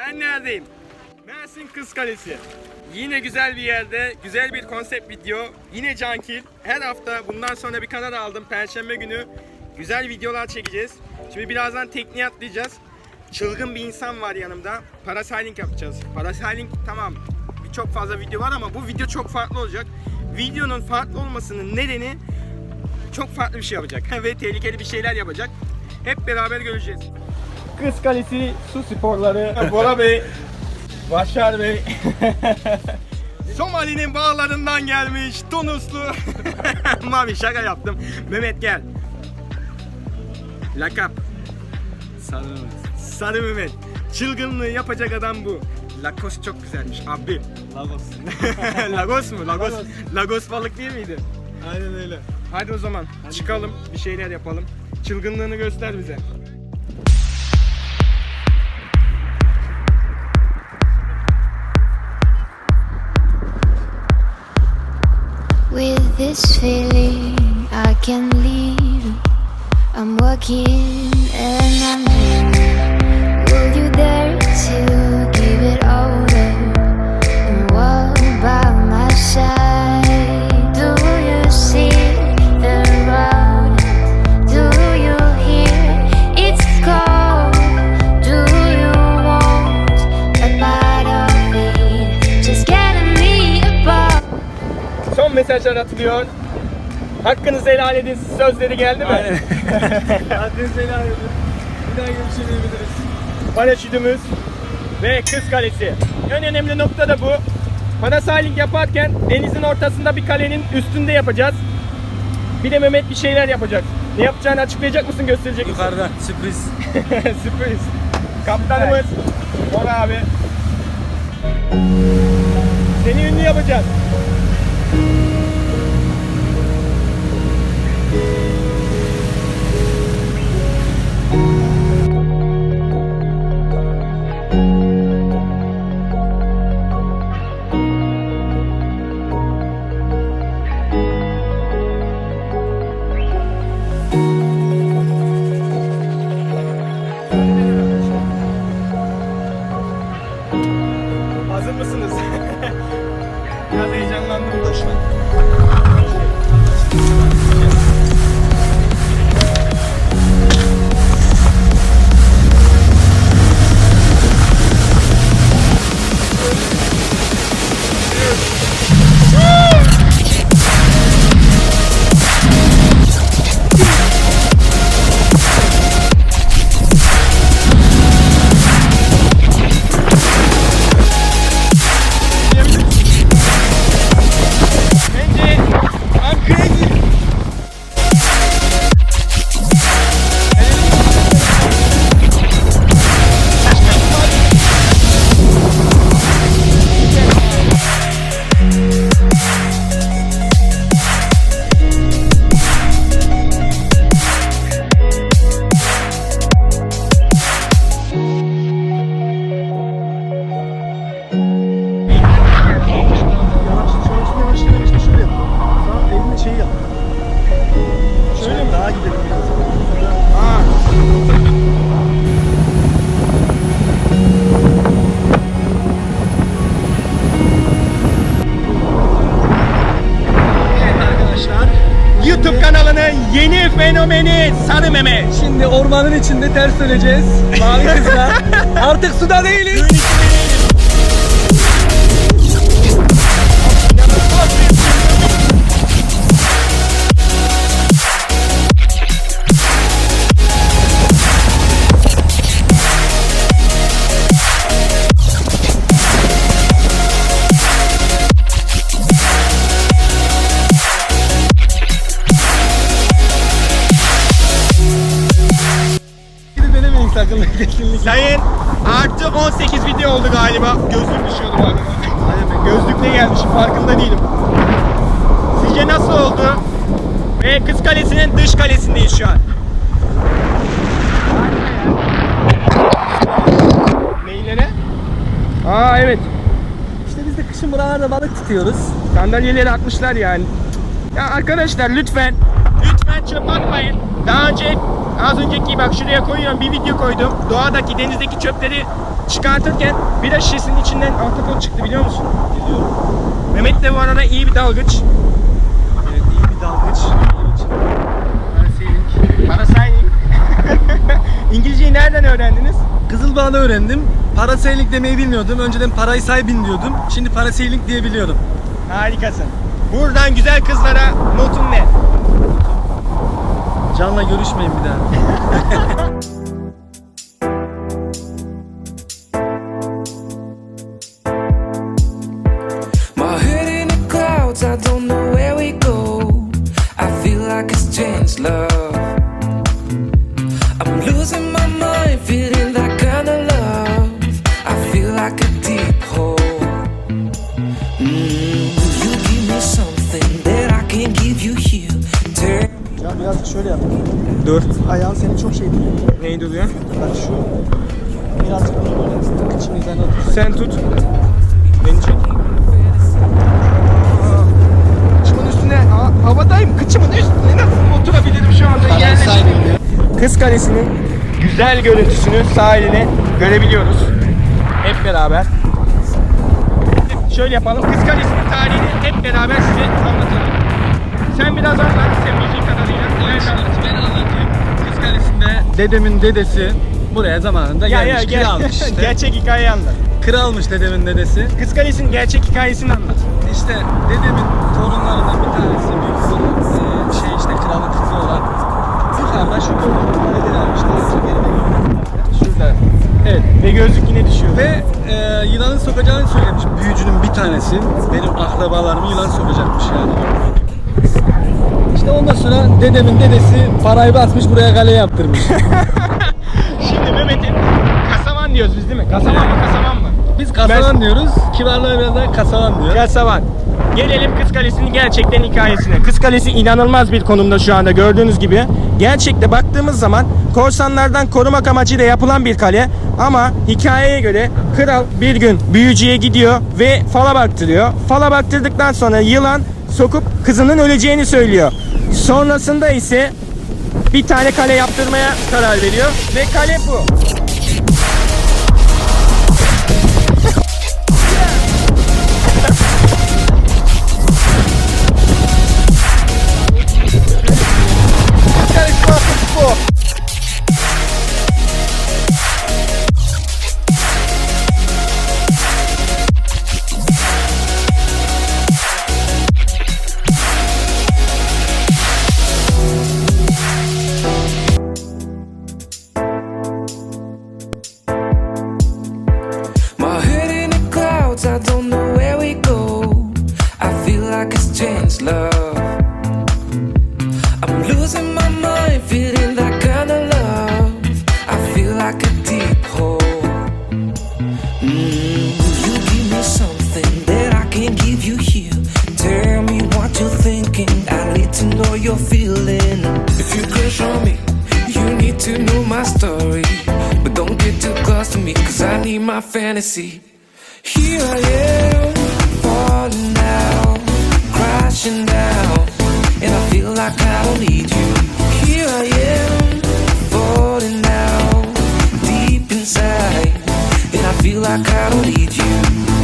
Ben neredeyim? Mersin Kız Kalesi. Yine güzel bir yerde, güzel bir konsept video. Yine Cankil. Her hafta bundan sonra bir kanal aldım. Perşembe günü güzel videolar çekeceğiz. Şimdi birazdan tekneye atlayacağız. Çılgın bir insan var yanımda. Parasailing yapacağız. Parasailing tamam birçok fazla video var ama bu video çok farklı olacak. Videonun farklı olmasının nedeni çok farklı bir şey yapacak ve tehlikeli bir şeyler yapacak. Hep beraber göreceğiz. Kız Kalesi Su Sporları Bora Bey, Başar Bey. Somali'nin bağlarından gelmiş Tunuslu. Mavi şaka yaptım. Mehmet gel. Lakap. Sarı Mehmet. Sarı Mehmet. Çılgınlığı yapacak adam bu. Lagos çok güzelmiş abi. Lagos. Lagos mu? Lagos. Lagos. Lagos balık değil miydi? Aynen öyle. Hadi o zaman çıkalım bir şeyler yapalım. Çılgınlığını göster bize. This feeling, I can't leave. I'm working and I'm mesajlar atılıyor. Hakkınızı helal edin sözleri geldi mi? Aynen. Adresi helal edin. Bir daha görüşemeyebiliriz. Paraşütümüz ve Kız Kalesi. En önemli nokta da bu. Parasailing yaparken denizin ortasında bir kalenin üstünde yapacağız. Bir de Mehmet bir şeyler yapacak. Ne yapacağını açıklayacak mısın, gösterecek misin? Yukarıda sürpriz. Sürpriz. Kaptanımız Bora abi. Seni ünlü yapacağız. thank you Sarı Mehmet. Şimdi ormanın içinde ters döneceğiz. Mavi kızla. Artık suda değiliz. Sakın kesinlikle. Sayın artı 18 video oldu galiba. Gözlük düşüyordu bu arada. Gözlükle gelmişim farkında değilim. Sizce nasıl oldu? Ve Kız Kalesi'nin dış kalesindeyiz şu an. Neylere? Aa evet. İşte biz de kışın buralarda balık tutuyoruz. Sandalyeleri atmışlar yani. Ya arkadaşlar lütfen lütfen çöp atmayın. Daha önce az önceki bak şuraya koyuyorum bir video koydum. Doğadaki denizdeki çöpleri çıkartırken bira şişesinin içinden ahtapot çıktı biliyor musun? Biliyorum. Mehmet de bu arada iyi bir dalgıç. Evet iyi bir dalgıç. Parasailing. Parasailing. İngilizceyi nereden öğrendiniz? Kızılbağ'da öğrendim. Parasailing demeyi bilmiyordum. Önceden parayı say bin diyordum. Şimdi parasailing diyebiliyorum. Harikasın. Buradan güzel kızlara notun ne? Görüşmeyin bir daha. şöyle yap. Dur. Ayağın seni çok şey değil. Neyi duruyor? Bak şu. Birazcık bunu böyle kıçın üzerine otur. Sen tut. Beni çek. Kıçımın üstüne, Aa, havadayım. Kıçımın üstüne nasıl oturabilirim şu anda? Yerleşim. Kız Kalesi'nin güzel görüntüsünü sahilini görebiliyoruz. Hep beraber. Şöyle yapalım. Kız Kalesi'nin tarihini hep beraber size anlatalım. Sen biraz anlat. Dedemin dedesi buraya zamanında ya gelmiş. ya gel. kiralmış işte. Gerçek hikayeyi anlat. Kralmış dedemin dedesi. Kız Kalesi'nin gerçek hikayesini anlat. İşte dedemin torunlarından bir tanesi büyük e, şey işte kralın kızı olan yukarıda şu gördüğünüz kaledeler işte Şurada. Evet. Ve gözlük yine düşüyor. Ve e, yılanın sokacağını söylemiş büyücünün bir tanesi. Benim akrabalarımı yılan sokacakmış yani. İşte ondan sonra dedemin dedesi parayı basmış buraya kale yaptırmış. Şimdi Mehmet'in kasavan diyoruz biz değil mi? Kasavan mı kasavan mı? Biz kasavan diyoruz. Kibarlığa biraz daha kasavan diyor. Kasavan. Gelelim Kız Kalesi'nin gerçekten hikayesine. Kız Kalesi inanılmaz bir konumda şu anda gördüğünüz gibi. Gerçekte baktığımız zaman korsanlardan korumak amacıyla yapılan bir kale. Ama hikayeye göre kral bir gün büyücüye gidiyor ve fala baktırıyor. Fala baktırdıktan sonra yılan sokup kızının öleceğini söylüyor. Sonrasında ise bir tane kale yaptırmaya karar veriyor ve kale bu. Crush on me, you need to know my story. But don't get too close to me, cause I need my fantasy. Here I am, falling down, crashing down, and I feel like I don't need you. Here I am, falling down, deep inside, and I feel like I don't need you.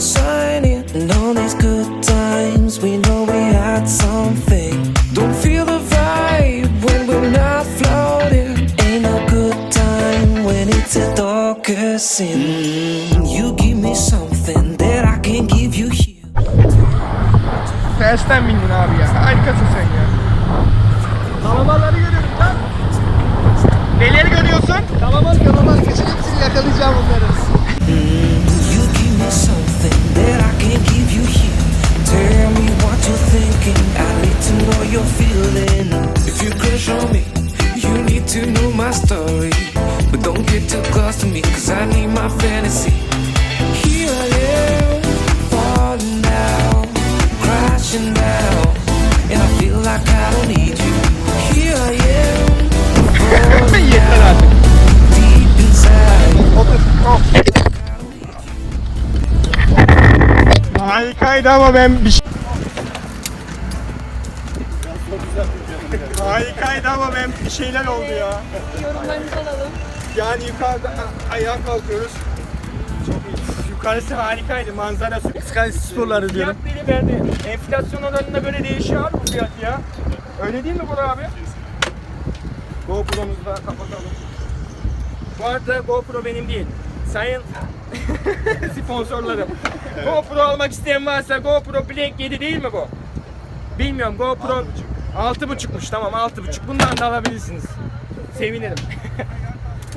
Shining. And all these good times, we know we had something. Don't feel the vibe when we're not floating. Ain't no good time when it's the darkest sin. Mm, you give me something that I can't give you here. Abi ya. Harikasın sen ya. my fantasy. Here I am, falling down, crashing down, and I feel like I don't need you. Here I am, falling down, deep inside. Harikaydı ama ben bir şey... Harikaydı ama ben bir şeyler oldu ya. Yorumlarınızı alalım. Yani yukarıda ayağa kalkıyoruz. Çok iyi. Yukarısı harikaydı manzarası. Sky sporları diyorum. Fiyat verdi. Enflasyon oranında böyle değişiyor abi bu fiyat ya. Öyle değil mi bu abi? GoPro'muzu da kapatalım. Bu arada GoPro benim değil. Sayın sponsorlarım. GoPro almak isteyen varsa GoPro Black 7 değil mi bu? Bilmiyorum GoPro 6.5'muş tamam 6.5 bundan da alabilirsiniz. Sevinirim.